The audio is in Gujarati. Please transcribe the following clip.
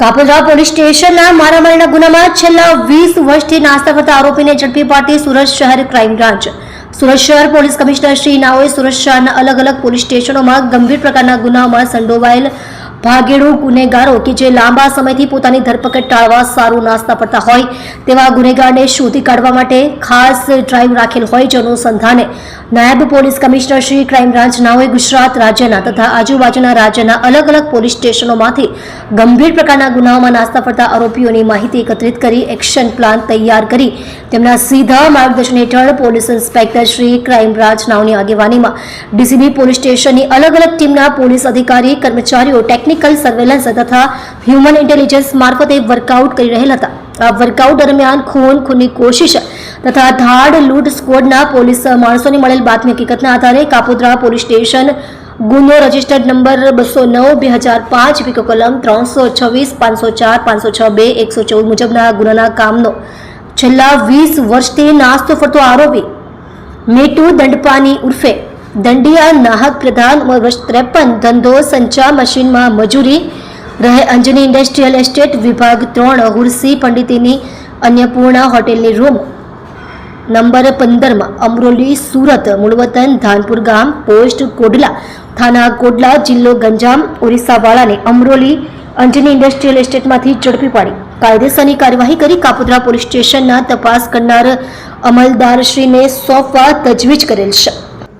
કાપોદ્રા પોલીસ સ્ટેશનના મારામારીના ગુનામાં છેલ્લા વીસ વર્ષથી નાસ્તા કરતા આરોપીને ઝડપી પાડતી સુરત શહેર ક્રાઇમ બ્રાન્ચ. સુરત શહેર પોલીસ કમિશનર શ્રી નાઓએ સુરત શહેરના અલગ અલગ પોલીસ સ્ટેશનોમાં ગંભીર પ્રકારના ગુનાઓમાં સંડોવાયેલ ભાગેડુ, ગુનેગારો કે જે લાંબા સમયથી પોતાની ધરપકડ ટાળવા સારું નાસ્તા પડતા હોય, તેવા ગુનેગારને શોધી કાઢવા માટે ખાસ ડ્રાઈવ રાખેલ હોય જે અનુસંધાને નાયબ police commissioner Shri crime branch નાઓએ Gujarat રાજ્યના તથા આજુબાજુના રાજ્યના અલગ અલગ પોલીસ સ્ટેશનોમાંથી ગંભીર પ્રકારના ગુનાઓમાં નાસ્તા પડતા આરોપીઓની માહિતી એકત્રિત કરી એક્શન પ્લાન તૈયાર કરી તેમના સીધા માર્ગદર્શન હેઠળ police inspector Shri crime branch નાઓની આગેવાનીમાં ડીસીબી પોલીસ સ્ટેશનની અલગ અલગ ટીમના પોલીસ અધિકારી, કર્મચારીઓ ટેકનિકલ સર્વેલન્સ તથા હ્યુમન ઇન્ટેલિજન્સ મારફતે વર્કઆઉટ કરી રહેલ હતા. આ વર્કઆઉટ દરમિયાન ખૂન ખૂનની કોશિશ તથા ધાડ લૂંટ સ્કવોડના પોલીસ માણસોની મળેલ બાતમી હકીકતના આધારે કાપોદ્રા પોલીસ સ્ટેશન ગુનો રજિસ્ટર્ડ નંબર બસો નવ, બે હજાર પાંચ વિકો કલમ ત્રણસો છવ્વીસ, પાંચસો ચાર, પાંચસો છ બે, એકસો ચૌદ મુજબના ગુનાના કામનો છેલ્લા વીસ વર્ષથી નાસ્તો ફરતો આરોપી મેટુ દંડપાની ઉર્ફે દંડિયા નાહક પ્રધાન વર્ષ ત્રેપન, ધંધો સંચા મશીનમાં મજૂરી, રહે અંજની ઇન્ડસ્ટ્રીયલ એસ્ટેટ વિભાગ ત્રણ, હુરસી પંડિતીની અન્નપૂર્ણા હોટેલની રૂમ. નંબર પંદરમાં, અમરોલી, સુરત, મૂળવતન, ધાનપુર ગામ, પોસ્ટ કોડલા થાના કોડલા જિલ્લો ગંજામ, ઓરિસ્સાવાળાને અમરોલી અંજની ઇન્ડસ્ટ્રીયલ એસ્ટેટમાંથી ઝડપી પાડી. કાયદેસરની કાર્યવાહી કરી કાપોદ્રા પોલીસ સ્ટેશનના તપાસ કરનાર અમલદારશ્રીને સોંપવા તજવીજ કરેલ છે